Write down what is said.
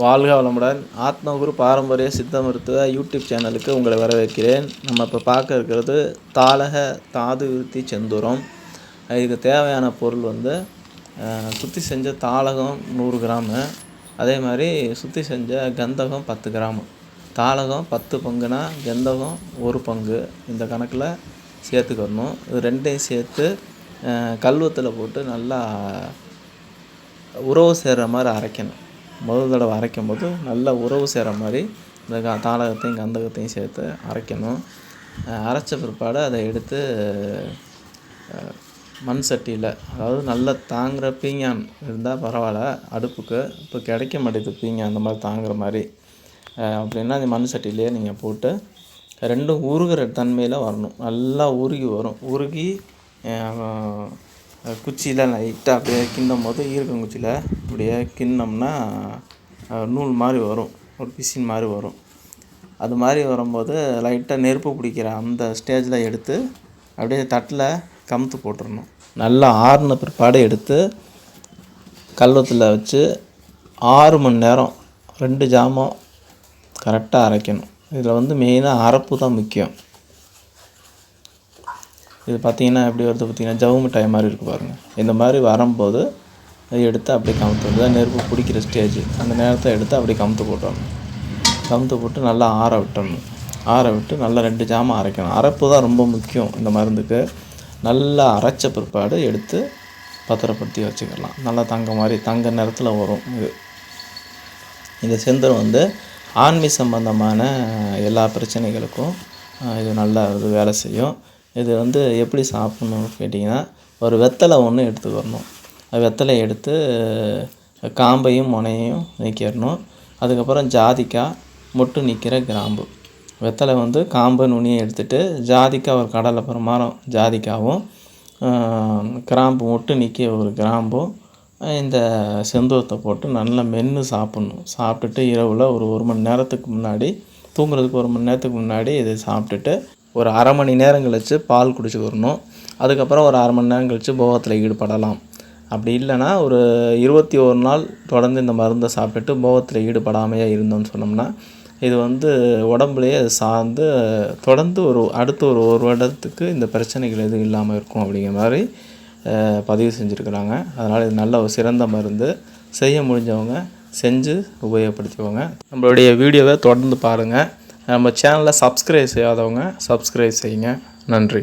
வாழ்க வளமுடன். ஆத்மகுரு பாரம்பரிய சித்த மருத்துவ யூடியூப் சேனலுக்கு உங்களை வரவேற்கிறேன். நம்ம இப்போ பார்க்க இருக்கிறது தாளக தாது விருத்தி செந்தூரம். இதுக்கு தேவையான பொருள் வந்து சுற்றி செஞ்ச தாளகம் நூறு கிராமு. அதே மாதிரி சுற்றி செஞ்ச கந்தகம் பத்து கிராமு. தாளகம் பத்து பங்குனா கந்தகம் ஒரு பங்கு. இந்த கணக்கில் சேர்த்துக்கணும். இது ரெண்டையும் சேர்த்து கல்வத்தில் போட்டு நல்லா உறவு சேர்கிற மாதிரி அரைக்கணும். முதல் தடவை அரைக்கும் போது நல்லா உறவு சேர மாதிரி இந்த கா தாளகத்தையும் கந்தகத்தையும் சேர்த்து அரைக்கணும். அரைச்ச பிற்பாடு அதை எடுத்து மண் சட்டியில் அதாவது நல்லா தாங்குகிற பீங்கான் இருந்தால் பரவாயில்ல அடுப்புக்கு. இப்போ கிடைக்க மாட்டேங்குது பீங்கான் அந்த மாதிரி தாங்குகிற மாதிரி. அப்படின்னா அந்த மண் சட்டியிலே நீங்கள் போட்டு ரெண்டும் உருகிற தன்மையில் வரணும். நல்லா உருகி வரும். உருகி குச்சியில் லைட்டாக அப்படியே கிண்டும் போது ஈரக்கங்குச்சியில் அப்படியே கிண்ணோம்னா நூல் மாதிரி வரும். ஒரு பிசின் மாதிரி வரும். அது மாதிரி வரும்போது லைட்டாக நெருப்பு பிடிக்கிற அந்த ஸ்டேஜில் எடுத்து அப்படியே தட்டில் கமுத்து போட்டுடணும் நல்லா ஆறுன பிற்பாடு எடுத்து கல்வத்தில் வச்சு ஆறு மணி நேரம் ரெண்டு ஜாமம் கரெக்டாக அரைக்கணும். இதில் வந்து மெயினாக அரைப்பு தான் முக்கியம். இது பார்த்தீங்கன்னா எப்படி வருது பார்த்தீங்கன்னா ஜவு மிட்டாய் மாதிரி இருக்குது பாருங்கள் இந்த மாதிரி வரும்போது அதை எடுத்து அப்படியே கமுத்து தான் நெருப்பு பிடிக்கிற ஸ்டேஜ் அந்த நேரத்தை எடுத்து அப்படியே கமுத்து போட்டுடணும். கமுத்து போட்டு நல்லா ஆற விட்டணும். ஆற விட்டு நல்லா ரெண்டு ஜாமான் அரைக்கணும். அரைப்பு தான் ரொம்ப முக்கியம் இந்த மருந்துக்கு. நல்லா அரைச்ச பிற்பாடு எடுத்து பத்திரப்படுத்தி வச்சுக்கலாம். நல்லா தங்க மாதிரி தங்க நேரத்தில் வரும் இது. இந்த செந்தரம் வந்து ஆண்மை சம்பந்தமான எல்லா பிரச்சனைகளுக்கும் இது நல்லா இது வேலை செய்யும். இது வந்து எப்படி சாப்பிட்ணுன்னு கேட்டிங்கன்னா ஒரு வெத்தலை ஒன்று எடுத்துக்கிறணும் வெத்தலையை எடுத்து காம்பையும் முனையையும் நீக்கிடணும். அதுக்கப்புறம் ஜாதிக்காய் மொட்டு நிற்கிற கிராம்பு. வெத்தலை வந்து காம்பு நுனியை எடுத்துட்டு ஜாதிக்காய் ஒரு கடலை பிரமாரம் ஜாதிக்காவும் கிராம்பு மொட்டு நிற்கிய ஒரு கிராம்பும் இந்த செந்தூரத்தை போட்டு நல்லா மென்று சாப்பிட்ணும். சாப்பிட்டுட்டு இரவில் ஒரு ஒரு மணி நேரத்துக்கு முன்னாடி தூங்குறதுக்கு ஒரு மணி நேரத்துக்கு முன்னாடி இதை சாப்பிட்டுட்டு ஒரு அரை மணி நேரம் கழித்து பால் குடிச்சு வரணும். அதுக்கப்புறம் ஒரு அரை மணி நேரம் கழித்து போகத்தில் ஈடுபடலாம். அப்படி இல்லைன்னா ஒரு இருபத்தி ஒரு நாள் தொடர்ந்து இந்த மருந்தை சாப்பிட்டுட்டு போகத்தில் ஈடுபடாமையே இருந்தோம்னு சொன்னோம்னா இது வந்து உடம்புலையே சார்ந்து தொடர்ந்து ஒரு அடுத்த ஒரு ஒரு வருடத்துக்கு இந்த பிரச்சனைகள் எதுவும் இல்லாமல் இருக்கும் அப்படிங்கிற மாதிரி பதிவு செஞ்சுருக்குறாங்க. அதனால் இது நல்ல ஒரு சிறந்த மருந்து. செய்ய முடிஞ்சவங்க செஞ்சு உபயோகப்படுத்திக்கோங்க. நம்மளுடைய வீடியோவை தொடர்ந்து பாருங்கள் நம்ம சேனலை சப்ஸ்கிரைப் செய்யாதவங்க சப்ஸ்கிரைப் செய்யுங்க. நன்றி.